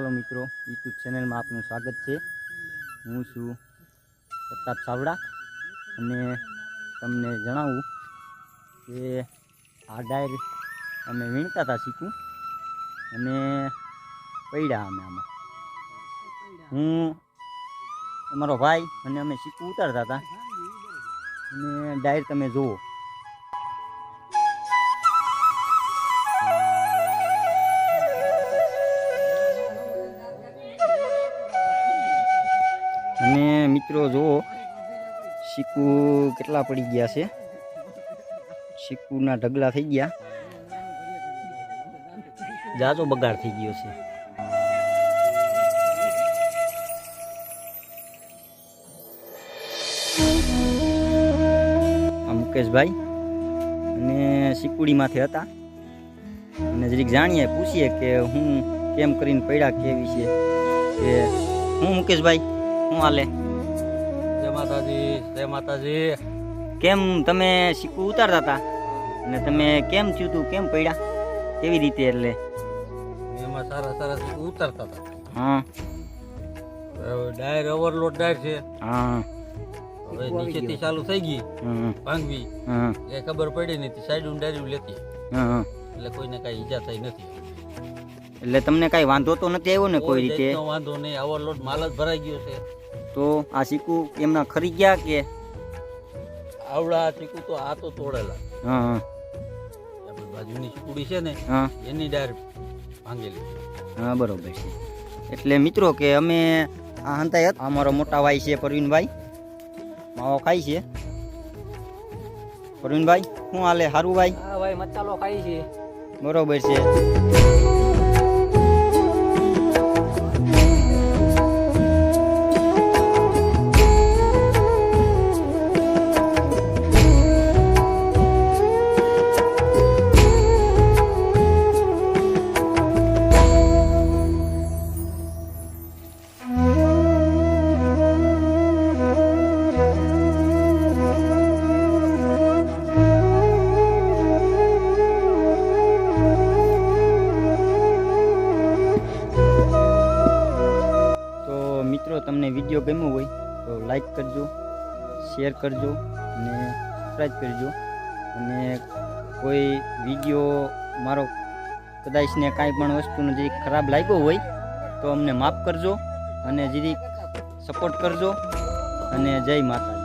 હાલો મિત્રો યુટ્યુબ ચેનલમાં આપનું સ્વાગત છે. હું છું પ્રતાપ ચાવડા અને તમને જણાવું કે આ ડાયર અમે વીણતા હતા શીખું અને પડ્યા અમે આમાં. હું, અમારો ભાઈ અને અમે શીખું ઉતારતા હતા અને ડાયર તમે જુઓ. અને મિત્રો જુઓ શીકુ કેટલા પડી ગયા છે? શીકુના ઢગલા થઈ ગયા. જાજો બગાડ થઈ ગયો છે. મુકેશભાઈ અને સિક્કુડીમાંથી હતા. અને જરીક જાણીએ, પૂછીએ કે હું કેમ કરીને પડ્યા કેવી છે. કે હું મુકેશભાઈ? હું હાલે જય માતાજી જય માતાજી. કેમ તમે સિક્કુ ઉતારતા હતા? અને તમે કેમ થયું તું? કેમ પડ્યા? કેવી રીતે એટલે? એમાં સારા સારા ઉતરતા હતા. હા. ડાયર ઓવરલોડ ડાયર છે. હા. હવે નીચેથી ચાલુ થઈ ગઈ. ભાંગવી. એ ખબર પડી નથી સાઈડ ડાયરી લેતી. એટલે કોઈને કઈ ઈજા થઈ નથી. એટલે તમને કાંઈ વાંધો તો નથી આવ્યો ને કોઈ રીતે? વાંધો નહીં. ઓવરલોડ માલ જ ભરાઈ ગયો છે. તો આ સિક્કુ એમના ખરી ગયા કે? આવડા સિક્કુ તો આ તો તોડેલા. હા હા, બાજુની ચીકુડી છે ને હા. એની ડાયર ભાંગેલી. હા બરોબર છે. એટલે મિત્રો કે અમે આ હંતાય હતા. અમારો મોટા ભાઈ છે પરવીનભાઈ. માવો ખાય છે. પરવીનભાઈ શું હાલે? સારું ભાઈ હા ભાઈ મચાલો ખાઈ છે. બરોબર છે. તમને વીડિયો ગમ્યો હોય તો લાઈક કરજો શેર કરજો અને સબસ્ક્રાઈબ કરજો. અને કોઈ વીડિયો મારો કદાચને કાંઈ પણ વસ્તુનો જે ખરાબ લાગ્યો હોય તો અમને માફ કરજો અને જરીક સપોર્ટ કરજો. અને જય માતા